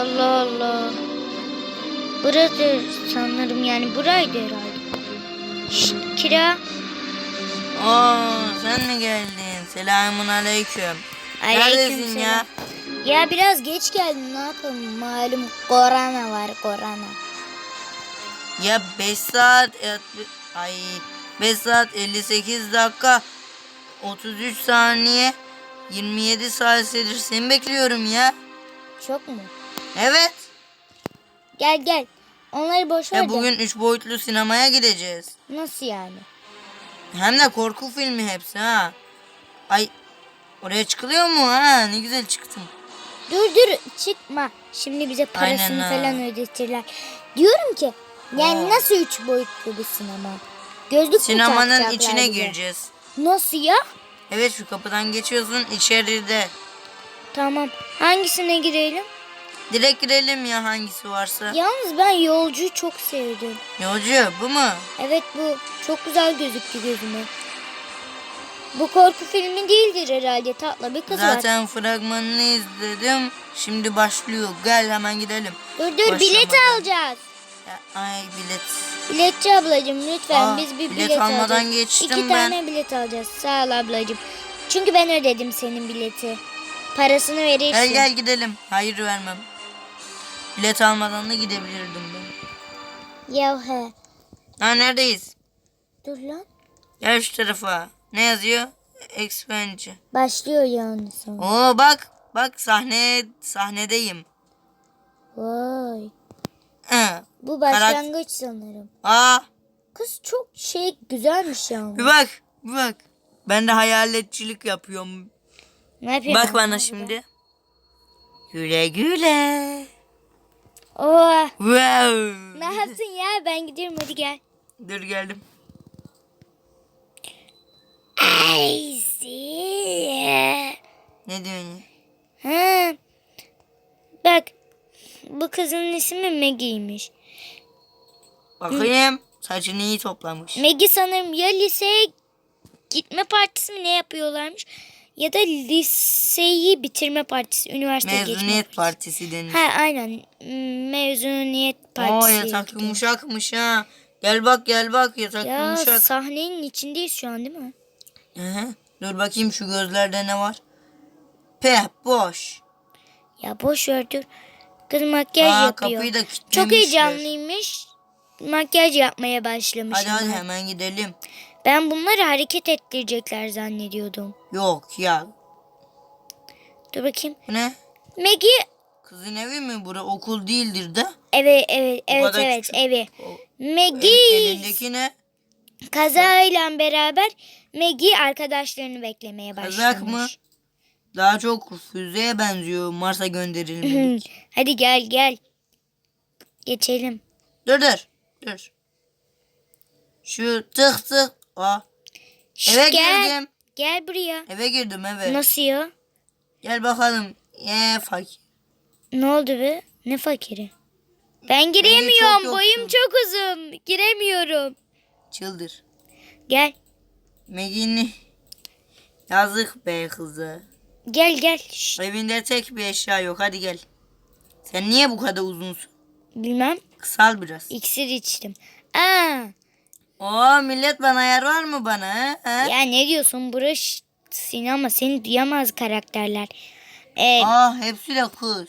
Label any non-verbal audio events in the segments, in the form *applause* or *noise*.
Allah Allah. Burası sanırım yani buraydı herhalde. Şşt Kira. Oo sen mi geldin? Selamun aleyküm. Neredesin ya? Ya biraz geç geldim ne yapalım malum korona var korona. Ya 5 saat ay 5 saat 58 dakika 33 saniye 27 saniyedir seni bekliyorum ya. Çok mu? Evet. Gel gel. Onları boş ver Ya de. bugün 3 boyutlu sinemaya gideceğiz. Nasıl yani? Hem de korku filmi hepsi ha. Ay oraya çıkılıyor mu ha? Ne güzel çıktım. Dur dur çıkma. Şimdi bize parasını Aynen ha. falan ödetirler. Diyorum ki yani Aa. nasıl üç boyutlu bir sinema? Gözlük Sinemanın içine bize? gireceğiz. Nasıl ya? Evet şu kapıdan geçiyorsun içeride. Tamam. Hangisine girelim? Direkt girelim ya hangisi varsa. Yalnız ben yolcuyu çok sevdim. Yolcu bu mu? Evet bu çok güzel gözüktü gözüme. Bu korku filmi değildir herhalde. Tatlı bir kız var. Zaten fragmanını izledim. Şimdi başlıyor. Gel hemen gidelim. Dur dur bilet Başlamadan. alacağız. Ya, ay bilet. Biletçi ablacığım lütfen Aa, biz bir bilet bilet, almadan alacağız. geçtim İki ben. tane bilet alacağız. Sağ ol ablacığım. Çünkü ben ödedim senin bileti. Parasını verirsin. Gel gel gidelim. Hayır vermem. Bilet almadan da gidebilirdim ben. Ya he. Ha neredeyiz? Dur lan. Gel şu tarafa. Ne yazıyor? Expansion. Başlıyor yani sonra. Oo bak. Bak sahne sahnedeyim. Vay. Hı. Bu başlangıç sanırım. Aa Kız çok şey güzelmiş ya. bir bak. Bir bak. Ben de hayaletçilik yapıyorum. Ne yapıyorsun? Bak bana şimdi. Güle güle. Oha. Wow. Ne yaptın ya? Ben gidiyorum hadi gel. Dur geldim. I see. Ne diyorsun? Ha. Bak. Bu kızın ismi Maggie'ymiş. Bakayım. Saçını iyi toplamış. Maggie sanırım ya liseye gitme partisi mi ne yapıyorlarmış ya da liseyi bitirme partisi, üniversite geçme. Mezuniyet partisi denir. Ha aynen. Mezuniyet Oo partisi. yatak gidiyor. yumuşakmış ha. Gel bak gel bak yatak Ya yumuşak. sahnenin içindeyiz şu an değil mi? Hı hı. Dur bakayım şu gözlerde ne var? Pe boş. Ya boş ver dur. Kız makyaj Aa, yapıyor. kapıyı da Çok kilitlemişler. heyecanlıymış. Makyaj yapmaya başlamış. Hadi hadi hemen. hemen gidelim. Ben bunları hareket ettirecekler zannediyordum. Yok ya. Dur bakayım. Ne? Maggie Kızın evi mi? Bura okul değildir de. Evet evet evet evet küçük. evi. Maggie El- elindeki ne? kazayla beraber Maggie arkadaşlarını beklemeye başlamış. Kazak mı? Daha çok füzeye benziyor Mars'a gönderilmelik. *laughs* Hadi gel gel. Geçelim. dur dur. Dur. Şu tık tık. Aa. Şş, Eve gel. girdim. Gel buraya. Eve girdim eve. Nasıl ya? Gel bakalım. Ye fakir. Ne oldu be? Ne fakiri? Ben çok giremiyorum. yoksun. Boyum çok uzun. Giremiyorum. Çıldır. Gel. Megin'i. Yazık be kızı. Gel gel. Şşt, Evinde tek bir eşya yok. Hadi gel. Sen niye bu kadar uzunsun? bilmem. Kısal biraz. İksir içtim. Aa, Oo millet bana yer var mı bana? He? Ya ne diyorsun? Burası sinema. Seni duyamaz karakterler. Ee, Aa hepsi de kız.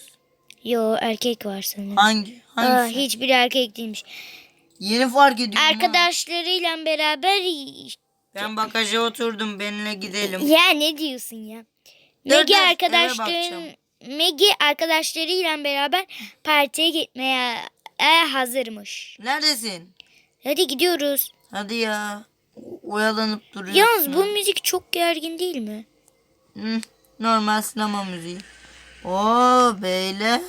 yo erkek var sanırım. Hangi? Aa, Hangisi? hiçbir erkek değilmiş. Yeni fark ediyorum. ha. Arkadaşlarıyla beraber Ben bagaja oturdum. Benimle gidelim. ya ne diyorsun ya? Eve arkadaşların. Maggie arkadaşlarıyla beraber partiye gitmeye e, hazırmış. Neredesin? Hadi gidiyoruz. Hadi ya. Oyalanıp duruyorsun. Yalnız bu müzik çok gergin değil mi? Hı, normal sinema müziği. Oo beyler.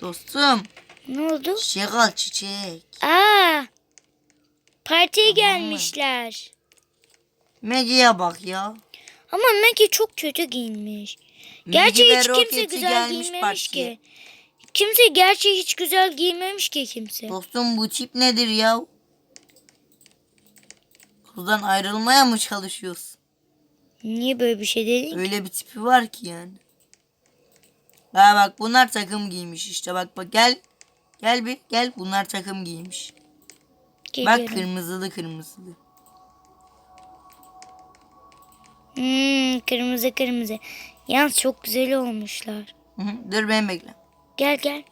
Dostum. Ne oldu? Çiçek al çiçek. Aa! Partiye Tamam mı? gelmişler. Maggie'ye bak ya. Ama Maggie çok kötü giyinmiş. Gerçi Maggie ve hiç kimse Rocket'i güzel gelmiş giyinmemiş partiye. ki. Kimse gerçi hiç güzel giyinmemiş ki kimse. Dostum bu tip nedir ya? Kızdan ayrılmaya mı çalışıyorsun? Niye böyle bir şey dedin? Öyle bir tipi var ki yani. Ha bak bunlar takım giymiş işte bak bak gel. Gel bir gel bunlar takım giymiş. Bak Geliyorum. kırmızılı kırmızılı. Hmm, kırmızı kırmızı. Yalnız çok güzel olmuşlar. Hı hı, Dur beni bekle. Gel gel.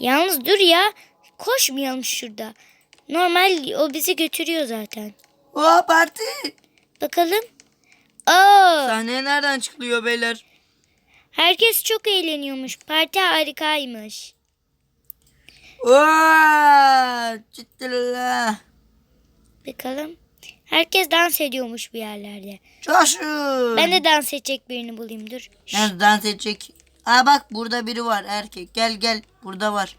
Yalnız dur ya. Koşmayalım şurada. Normal o bizi götürüyor zaten. Oha parti. Bakalım. Aa, Sahneye nereden çıkılıyor beyler? herkes çok eğleniyormuş. Parti harikaymış. Oha ciddiler. Bakalım. Herkes dans ediyormuş bir yerlerde. Coşun. Ben de dans edecek birini bulayım dur. Ben dans edecek. Aa bak burada biri var erkek. Gel gel burada var.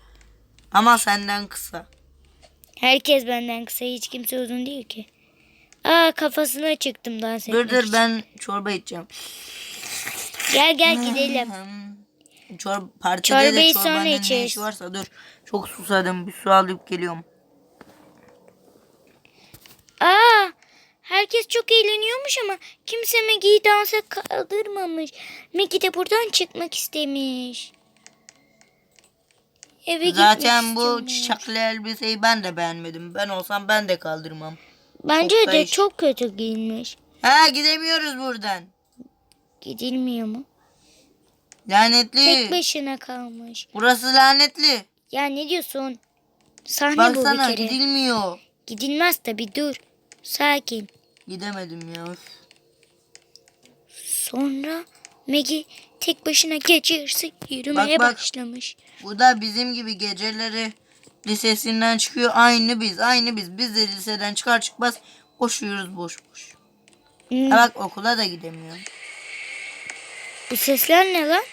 Ama senden kısa. Herkes benden kısa hiç kimse uzun değil ki. Aa kafasına çıktım dans etmek Dur dur ben çorba içeceğim. Gel gel gidelim. Hmm. Çor partide de Çorbayı çorbanın sonra ne içeriz. işi varsa dur. Çok susadım bir su alıp geliyorum. Aa herkes çok eğleniyormuş ama kimse Maggie'yi dansa kaldırmamış. Maggie de buradan çıkmak istemiş. Eve Zaten bu istiyormuş. çiçekli elbiseyi ben de beğenmedim. Ben olsam ben de kaldırmam. Bence çok de iş. çok kötü giyinmiş. Ha gidemiyoruz buradan. Gidilmiyor mu? Lanetli. Tek başına kalmış. Burası lanetli. Ya ne diyorsun? Sahne bu Baksana bir kere. gidilmiyor. Gidilmez tabi dur. Sakin. Gidemedim ya. Sonra Maggie tek başına gece yarısı yürümeye Bak, bak. başlamış. Bu da bizim gibi geceleri lisesinden çıkıyor. Aynı biz. Aynı biz. Biz de liseden çıkar çıkmaz koşuyoruz boş boş. Hmm, Ha bak okula da gidemiyor. bu sesler ne lan?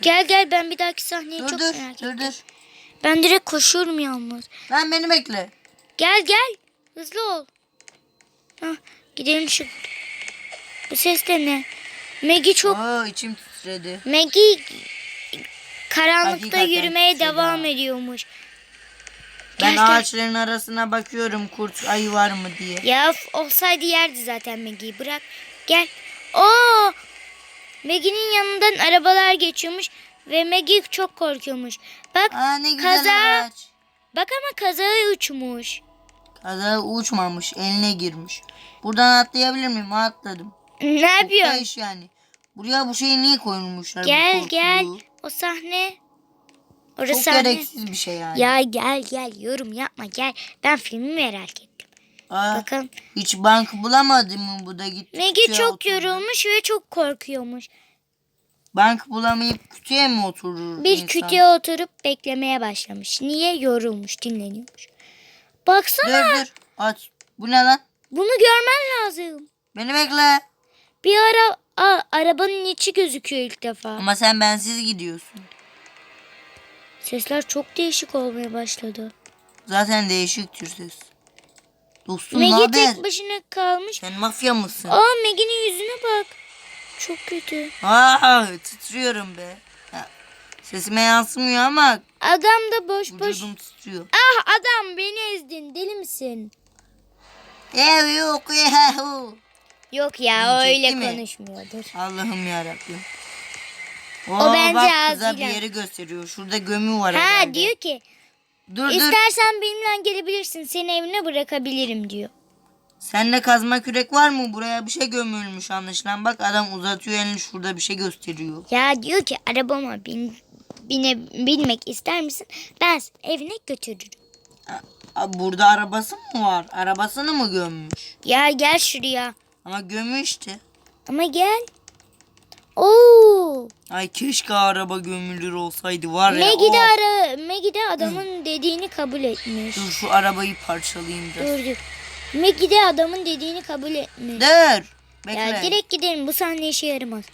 Gel gel ben bir dahaki sahneyi Dur çok dur merak dur ettim. dur. Ben direkt koşuyorum yalnız. Lan beni bekle. Gel gel. Hızlı ol. Hah, gidelim şu. Bu ses de ne? Maggie çok Oo içim titredi. Maggie karanlıkta Hakikaten yürümeye güzel devam ha. ediyormuş. Ben gel. ağaçların arasına bakıyorum kurt ayı var mı diye. Ya f- olsaydı yerdi zaten Maggie'yi bırak. Gel. Oo! Maggie'nin yanından arabalar geçiyormuş ve Maggie çok korkuyormuş. Bak Aa ne güzel kaza ağaç. bak ama kazağı uçmuş. Kaza uçmamış eline girmiş. Buradan atlayabilir miyim? Atladım. Ne yapıyorsun? iş yani. Buraya bu şeyi niye koymuşlar? bu Gel gel. O sahne. Orası Çok sahne. gereksiz bir şey yani. Ya gel gel yorum yapma gel. Ben filmi merak ettim. Aa, Bakın hiç bank bulamadı mı bu da gitti. Kütüğe çok oturdu. yorulmuş ve çok korkuyormuş. Bank bulamayıp kütüğe mi oturur Bir insan? kütüğe oturup beklemeye başlamış. Niye yorulmuş, dinleniyormuş. Baksana. Dur dur aç. Bu ne lan? Bunu görmen lazım. Beni bekle. Bir ara Aa, arabanın içi gözüküyor ilk defa. Ama sen bensiz gidiyorsun. Sesler çok değişik olmaya başladı. Zaten değişik tür ses. Dostum ne haber? tek başına kalmış. Sen mafya mısın? Aa Maggie'nin yüzüne bak. Çok kötü. Aa, titriyorum be. Sesime yansımıyor ama Adam da boş boş. vücudum titriyor. Ah adam beni ezdin. Deli misin? Ev yok yahu. Yok ya Diyecek öyle değil mi? konuşmuyordur. Allah'ım yarabbim. O bence bak kıza bir ağzıyla. yeri gösteriyor. Şurada gömü var Ha herhalde. diyor ki Dur dur. istersen benimle gelebilirsin. Seni evine bırakabilirim diyor. Sende kazma kürek var mı? Buraya bir şey gömülmüş anlaşılan. Bak adam uzatıyor elini şurada bir şey gösteriyor. Ya diyor ki arabama bin, bine, binmek ister misin? Ben evine götürürüm. Burada arabası mı var? Arabasını mı gömmüş? Ya gel şuraya. Ama gömü işte. Ama gel. Oo. Ay keşke araba gömülür olsaydı var ya. Maggie de, ara, Maggie de adamın dediğini kabul etmiş. Dur şu arabayı parçalayayım biraz. Dur dur. Maggie de adamın dediğini kabul etmiş. Dur. Bekle. Ya direkt gidelim bu sahne işe yaramaz.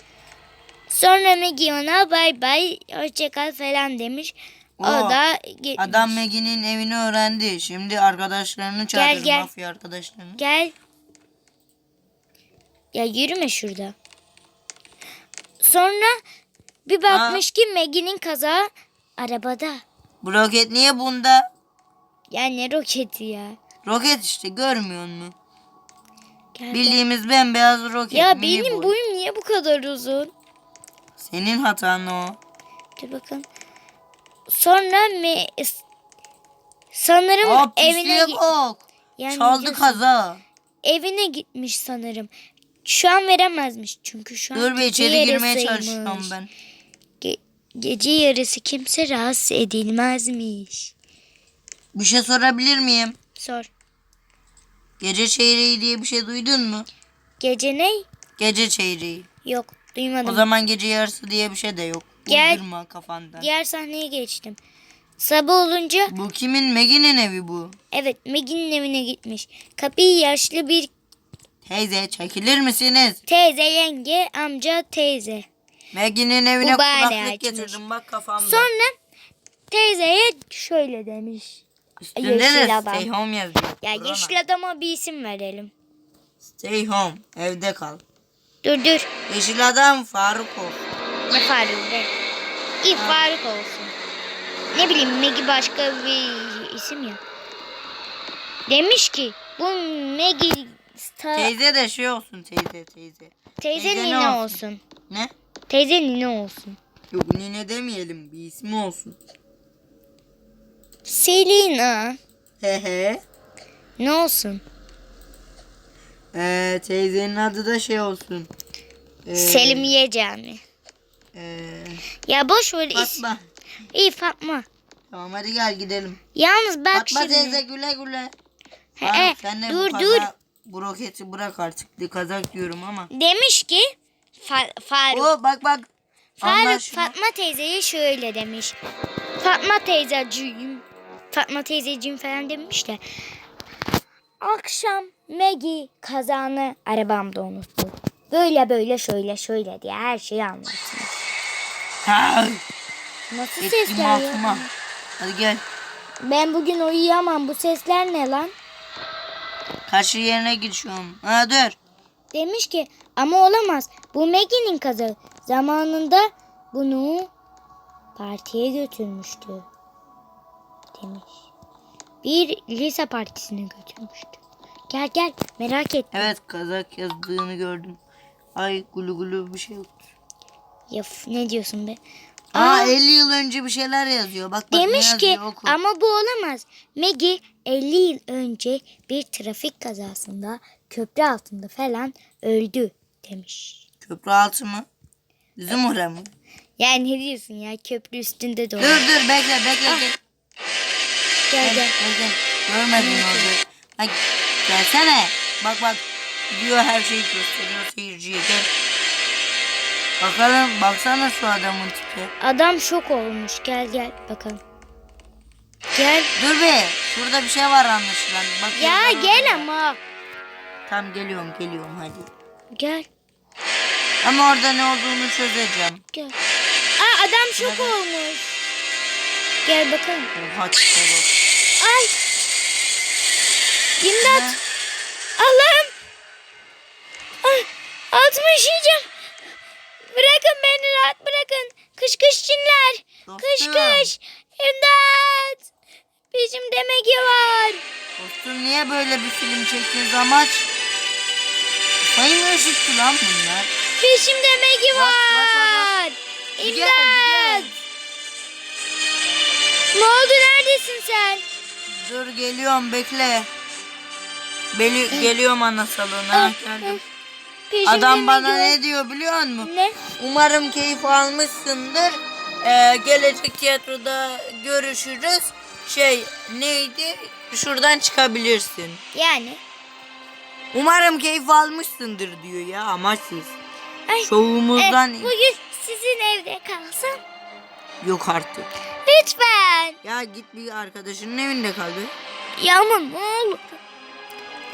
Sonra Maggie ona bay bay hoşça kal falan demiş. O Oo, da gitmiş. Adam Maggie'nin evini öğrendi. Şimdi arkadaşlarını çağırır. gel. Mafya arkadaşlarını. Gel. Ya yürüme şurada. Sonra bir bakmış ki Maggie'nin kazağı arabada. Bu roket niye bunda? Ya ne roketi ya. Roket işte görmüyor musun? Gel, gel. Bildiğimiz bembeyaz roket. Ya benim boy. boyum niye bu kadar uzun? Senin hatan o. Dur bakalım. Sonra me sanırım Aa evine bak. yani Çaldı diyorsun, kaza. evine gitmiş sanırım. Şu an veremezmiş çünkü şu an Dur bir içeri girmeye çalışıyorum ben. Ge- gece yarısı kimse rahatsız edilmezmiş. Bir şey sorabilir miyim? Sor. Gece çeyreği diye bir şey duydun mu? Gece ne? Gece çeyreği. Yok duymadım. O zaman gece yarısı diye bir şey de yok. Gel. Uydurma kafandan. Diğer sahneye geçtim. Sabah olunca Bu kimin? Megin'in evi bu. evet Maggie'nin evine gitmiş. Kapıyı yaşlı bir Teyze çekilir misiniz? teyze, yenge, amca, teyze. Megin'in evine bahane kulaklık açmış. getirdim bak kafamda. Sonra teyzeye şöyle demiş. Üstünde de yeşil adam. stay home yazıyor. Ya Corona. yeşil adama bir isim verelim. Stay home. Evde kal. Dur dur. Yeşil adam Faruk ol. Ne Faruk be? İyi Faruk olsun. Ne bileyim Maggie başka bir isim ya. Demiş ki bu Maggie Star... Teyze de şey olsun teyze teyze. teyze teyze ne nine olsun? olsun. Ne? Teyze nine olsun. Yok nine demeyelim. Bir ismi olsun. Selina. He he. Ne olsun? Ee, teyzenin adı da şey olsun. Ee, Selimiye Cami. Ee, Ya boş ver. Fatma. İyi Fatma. Tamam hadi gel gidelim. Yalnız bak Fatma şimdi. teyze güle güle. He, Faruk, he, sen de dur bu, kaza, dur. bu roketi bırak artık. Kazak diyorum ama. Demiş ki Fa- Faruk. Oo bak bak. Faruk. Fatma teyzeye şöyle demiş. Fatma teyzeciğim. Fatma teyzeciğim falan demiş de. Akşam Maggie kazanı arabamda unuttu. Böyle böyle şöyle şöyle diye her şeyi anlatmış. Ha, Nasıl ettim sesler altıma. ya? Hadi gel. Ben bugün uyuyamam. Bu sesler ne lan? Karşı yerine geçiyorum. Ha dur. Demiş ki ama olamaz. Bu Maggie'nin kazı. Zamanında bunu partiye götürmüştü. Demiş. Bir lise partisine götürmüştü. Gel gel merak et. Evet kazak yazdığını gördüm. Ay gulu gulu bir şey yoktur. Ya ne diyorsun be? Aa, Aa, 50 yıl önce bir şeyler yazıyor. Bak bak ne demiş ki yazıyor oku. ama bu olamaz. Maggie 50 yıl önce bir trafik kazasında köprü altında falan öldü demiş. Köprü altı mı? Bizim oraya mı? Yani ne diyorsun ya köprü üstünde doğru. Dur dur bekle bekle gel. Gel Gel gel. gel gel. Görmedin orada. Bak gelsene. Bak bak. Gidiyor her şeyi gösteriyor seyirciye gel. Bakalım baksana şu adamın tipi. Adam şok olmuş. Gel gel bakalım. Gel. Dur be. Şurada bir şey var anlaşılan. Bak Ya gel orada. ama. Tamam geliyorum geliyorum hadi. Gel. Ama orada ne olduğunu çözeceğim. Gel. Aa adam şok olmuş. Gel bakalım. Oha tipe bak. Ay. İmdat. Allah'ım. Ay, altıma işeyeceğim. Bırakın beni rahat bırakın. Kış kış Çinler. Kış Dostum. kış. İmdat. Peşimde Megi var. Dostum niye böyle bir film çektiniz amaç? Kafayı mı üşüttü lan bunlar? Peşimde Megi Bak, bak, bak, var. Gel, İmdat. Ne oldu neredesin sen? Dur geliyorum bekle. Beli geliyorum ana salona. Geldim. Peşimde Adam bana ne diyor biliyor musun? Ne? Umarım keyif almışsındır. Ee, gelecek tiyatroda görüşürüz. Şey neydi? Şuradan çıkabilirsin. Yani. Umarım keyif almışsındır diyor ya amaçsız. Ay, Şovumuzdan e, bugün sizin evde kalsam. yok artık. Lütfen. Ya git bir arkadaşının evinde kal be. Ya ama ne olur.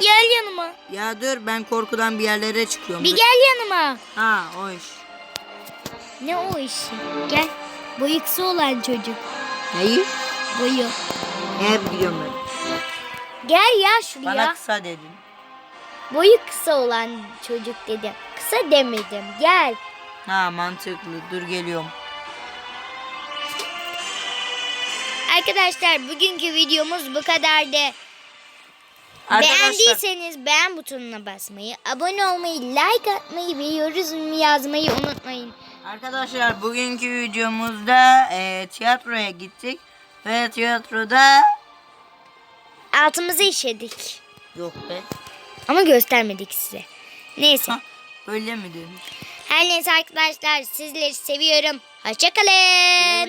Gel yanıma. Ya dur ben korkudan bir yerlere çıkıyorum. Bir Dur. gel yanıma. Ha o iş. Ne o işi? Gel. Boyu kısa olan çocuk. Neyi? Boyu. Hep biliyorum ben. Gel ya şuraya. Bana kısa dedin. Boyu kısa olan çocuk dedim. Kısa demedim. Gel. Ha mantıklı. Dur geliyorum. Arkadaşlar bugünkü videomuz bu kadardı. Beğendiyseniz beğen butonuna basmayı, abone olmayı, like atmayı ve yorum yazmayı unutmayın. Arkadaşlar bugünkü videomuzda e, tiyatroya gittik ve tiyatroda Altımızı işedik. yok be. Ama göstermedik size. Neyse. Ha, öyle mi demiş? Her neyse arkadaşlar sizleri seviyorum. Hoşçakalın.